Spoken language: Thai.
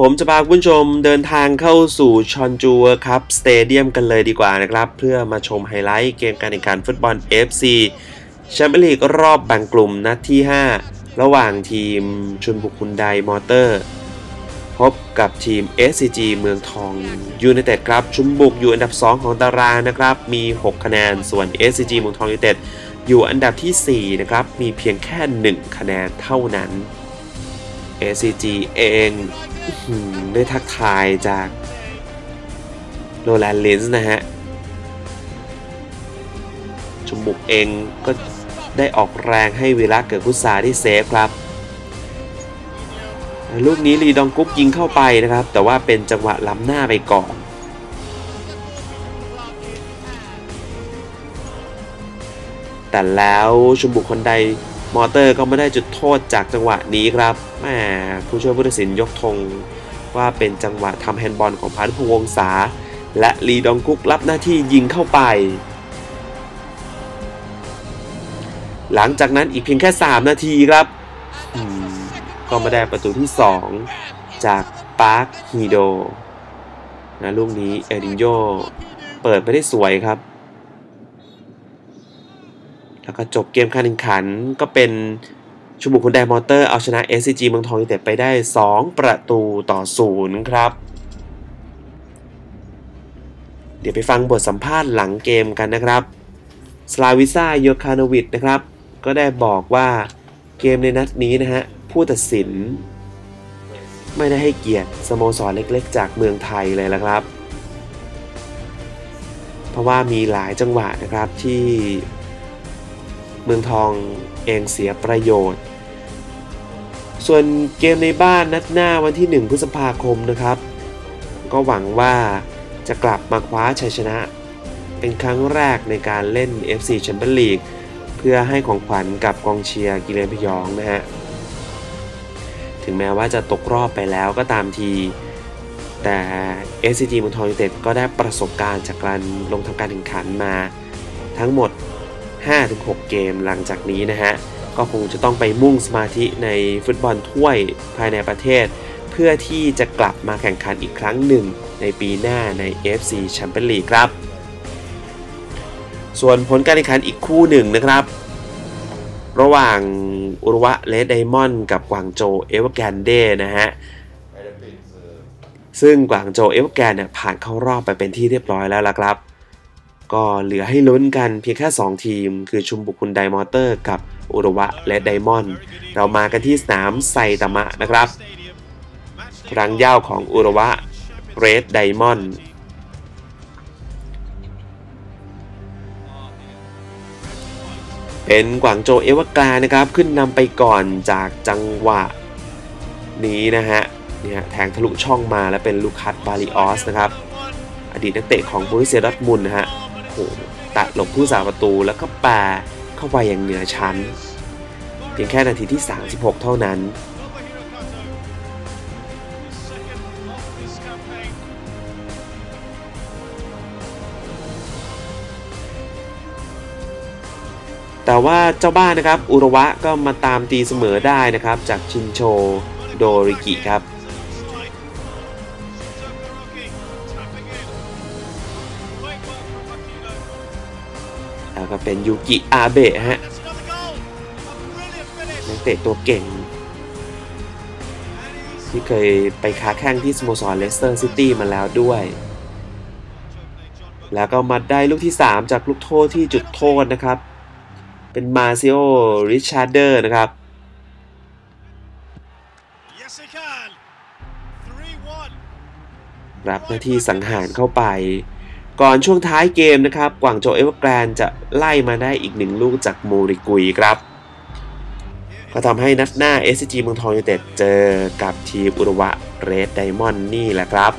ผมจะพาคุณผู้ชมเดินทางเข้าสู่ชอนจูครับสเตเดียมกันเลยดีกว่านะครับ เพื่อมาชมไฮไลท์เกมการแข่งขันฟุตบอล FC แชมเปี้ยนลีกรอบแบ่งกลุ่มนัดที่ 5 ระหว่างทีมชุนบุกคุนไดมอเตอร์ พบกับทีม SCG เมืองทองยูไนเต็ดครับ ชุนบุกอยู่อันดับ 2 ของตารางนะครับ มี 6 คะแนนส่วน SCG เมืองทองยูไนเต็ดอยู่อันดับที่ 4 นะครับ มีเพียงแค่ 1 คะแนนเท่านั้น SCG เองได้ทักทายจากโรแลนด์ลินส์นะฮะชุมบุกเองก็ได้ออกแรงให้วีระเกิดพุทธาที่เซฟครับ ลูกนี้ลีดองกุ๊กยิงเข้าไปนะครับ แต่ว่าเป็นจังหวะล้ำหน้าไปก่อนแต่แล้วชุมบุกคนใด มอเตอร์ก็ไม่ได้จุดโทษจากจังหวะนี้ครับแหมผู้ช่วยผู้ตัดสินยกธงว่าเป็นจังหวะทำแฮนด์บอลของพานุพงศ์วงศาและลีดองกุกรับหน้าที่ยิงเข้าไป หลังจากนั้นอีกเพียงแค่ 3 นาทีครับ ก็มาได้ประตูที่ 2 จากปาร์คฮีโดนะลูกนี้เอดินโยเปิดไปได้สวยครับ แล้วก็จบเกมการแข่งขันก็เป็นชุบุคุณไดมอเตอร์เอาชนะ SCG เมืองทองยูเต็ดไปได้ 2 ประตูต่อศูนย์ครับ เดี๋ยวไปฟังบทสัมภาษณ์หลังเกมกันนะครับสลาวิซาโยคานวิดนะครับ ก็ได้บอกว่าเกมในนัดนี้นะฮะ ผู้ตัดสิน ไม่ได้ให้เกียรติสโมสรเล็กๆ จากเมืองไทยเลยละครับ เพราะว่ามีหลายจังหวะนะครับที่ เมืองทองเองเสียประโยชน์ ส่วนเกมในบ้านนัดหน้าวันที่ 1 พฤษภาคมนะครับ ก็หวังว่าจะกลับมาคว้าชัยชนะ เป็นครั้งแรกในการเล่น FC Champions League เพื่อให้ของขวัญกับกองเชียร์กิเลนพยองนะฮะ ถึงแม้ว่าจะตกรอบไปแล้วก็ตามที แต่ SCG เมืองทองยูเต็ดก็ได้ประสบการณ์จากการลงทำการแข่งขันมาทั้งหมด 5-6 เกมหลังจากนี้นะฮะ ก็คงจะต้องไปมุ่งสมาธิในฟุตบอลถ้วยภายในประเทศ เพื่อที่จะกลับมาแข่งขันอีกครั้งหนึ่ง ในปีหน้าใน FC Champions League ครับ ส่วนผลการแข่งขันอีกคู่หนึ่งนะครับ ระหว่างอุรุวะเลดไดมอนด์กับกวางโจเอเวอร์แกนเดนะฮะซึ่งกวางโจเอเวอร์แกนเนี่ยผ่านเข้ารอบไปเป็นที่เรียบร้อยแล้วละครับ ก็เหลือให้ลุ้นกันเพียงแค่ 2 ทีม คือชุมบุคุนไดมอเตอร์ กับอุรวะและไดมอนด์เรามากันที่สนามไซตามะนะครับ ครั้งย่าวของอุรวะเรดไดมอนด์เป็นกวางโจเอวกานะครับ ขึ้นนำไปก่อนจากจังหวะนี้นะฮะเนี่ยแทงทะลุช่องมาแล้วเป็นลูคัสบาริออสนะครับ อดีตนักเตะของบริเซียดอทมุนนะฮะ โหตัดหลบผู้สาประตูแล้วก็แปาเข้าไปอย่างเหนือชั้น เพียงแค่นาทีที่ 36 เท่านั้น แต่ว่าเจ้าบ้านนะครับ อุระวะก็มาตามตีเสมอได้นะครับ จากชินโช โดริกิครับ แล้วก็เป็นยูกิอาเบะฮะนักเตะตัวเก่ง ที่เคยไปค้าแข่งที่สโมสรเลสเตอร์ซิตี้มาแล้วด้วย แล้วก็มาได้ลูกที่ 3 จากลูกโทษที่จุดโทษนะครับ เป็นมาซิโอริชาร์เดอร์นะครับรับหน้าที่สังหารเข้าไป ก่อนช่วงท้ายเกมนะครับ กวางโจเอเวอร์แกรนจะไล่มาได้อีกหนึ่งลูกจากโมริกุยครับ ก็ทำให้นัดหน้า SCG เมืองทองยูเต็ดเจอกับทีมอุรุวะเรดไดมอนด์นี่แหละครับ